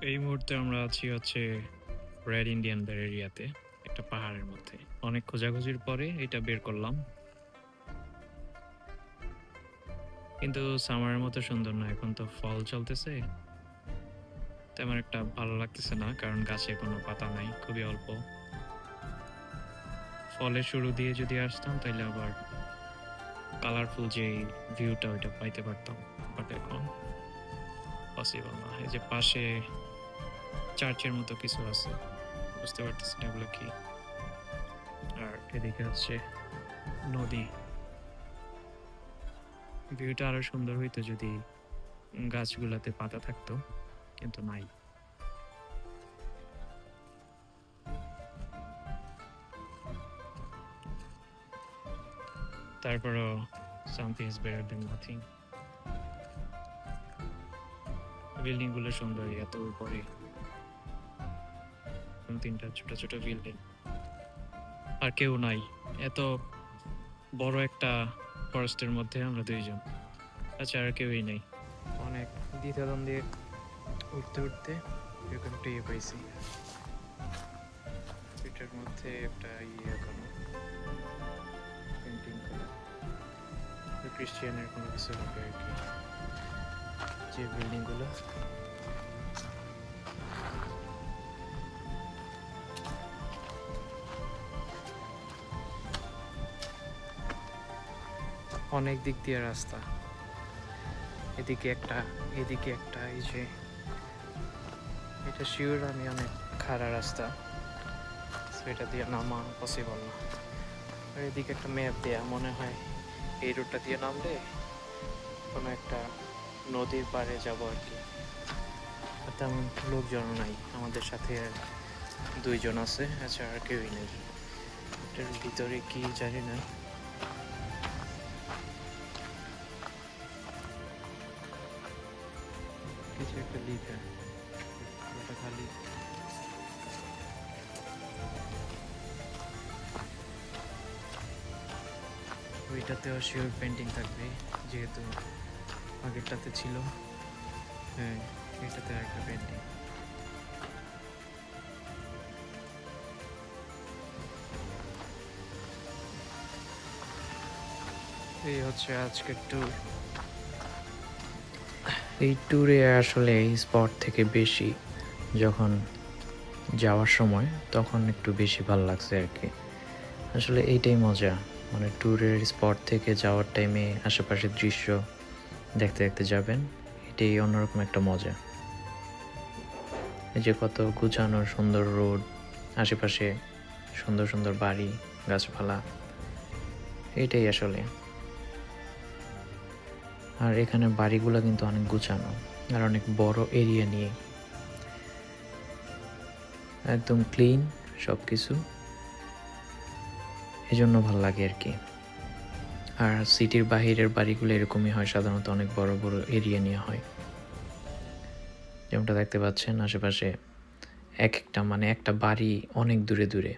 এই মুহূর্তে আমরা আছি হচ্ছে রেড ইন্ডিয়ানদের এরিয়াতে, একটা পাহাড়ের মধ্যে। অনেক খোঁজাখুঁজির পরে এটা বের করলাম। কিন্তু সামারের মতো সুন্দর না, এখন তো ফল চলতেছে। তেমন একটা ভালো লাগতেছে না, কারণ গাছে কোনো পাতা নাই, খুবই অল্প। ফলের শুরু দিয়ে যদি আসতাম তাহলে আবার কালারফুল যে ভিউটা ওইটা পাইতে পারতাম। বাট এখন পসিবল না। এই যে পাশে চার্চের মতো কিছু আছে। বুঝতে পারতেছি না এগুলো কি? আর এদিকে হচ্ছে নদী। ভিউটা আরও সুন্দর হইতো যদি গাছগুলাতে পাতা থাকতো, কিন্তু নাই। তারপরও something is better nothing বিল্ডিংগুলো সুন্দর, এত উপরে। তিনটা ছোট ছোট বিল্ডিং আর কেউ নাই। এত বড় একটা ফরেস্টের মধ্যে আমরা দুইজন। আচ্ছা আর কেউই নেই। অনেক দ্বিধাদ্বন্দ্ব উঠতে উঠতে এরকম একটা ইয়ে পাইছি। এটার মধ্যে একটা ইয়ে এখনও পেন্টিং করা। ক্রিশ্চিয়ানের কোনো কিছু হবে আর কি। যে বিল্ডিং অনেক দিক দিয়ে রাস্তা। এদিকে একটা এদিকে একটা, এই যে এটা শিওর আমি অনেক খাড়া রাস্তা। এটা দিয়ে নামা পসিবল না। আর এদিকে একটা ম্যাপ দেয়া মনে হয় এই রুটটা দিয়ে নামলে কোনো একটা নদীর পাড়ে যাব আর কি। তেমন লোকজন নাই, আমাদের সাথে আর দুইজন আছে আচ্ছা আর কেউই নেই। এটার ভিতরে কি জানি না। একটা লিখা ওটা খালি ওইটাতেও শিওর পেন্টিং থাকবে, যেহেতু আগেরটাতে ছিল। হ্যাঁ এটাতে একটা পেন্টিং এই হচ্ছে আজকের ট্যুর এই ট্যুরে আসলে এই স্পট থেকে বেশি যখন যাওয়ার সময়, তখন একটু বেশি ভালো লাগছে আর কি আসলে এইটাই মজা মানে ট্যুরের স্পট থেকে যাওয়ার টাইমে আশেপাশের দৃশ্য দেখতে দেখতে যাবেন, এটাই অন্যরকম একটা মজা। এই যে কত গুছানো সুন্দর রোড আশেপাশে সুন্দর সুন্দর বাড়ি, গাছপালা, এটাই আসলে। আর এখানে বাড়িগুলো কিন্তু অনেক গুছানো আর অনেক বড় এরিয়া নিয়ে। একদম ক্লিন সব কিছু জন্য ভালো লাগে আর কি। আর সিটির বাহিরের বাড়িগুলো এরকমই হয়, সাধারণত অনেক বড় বড় এরিয়া নিয়ে হয়। যেমনটা দেখতে পাচ্ছেন, আশেপাশে এক একটা মানে একটা বাড়ি অনেক দূরে দূরে।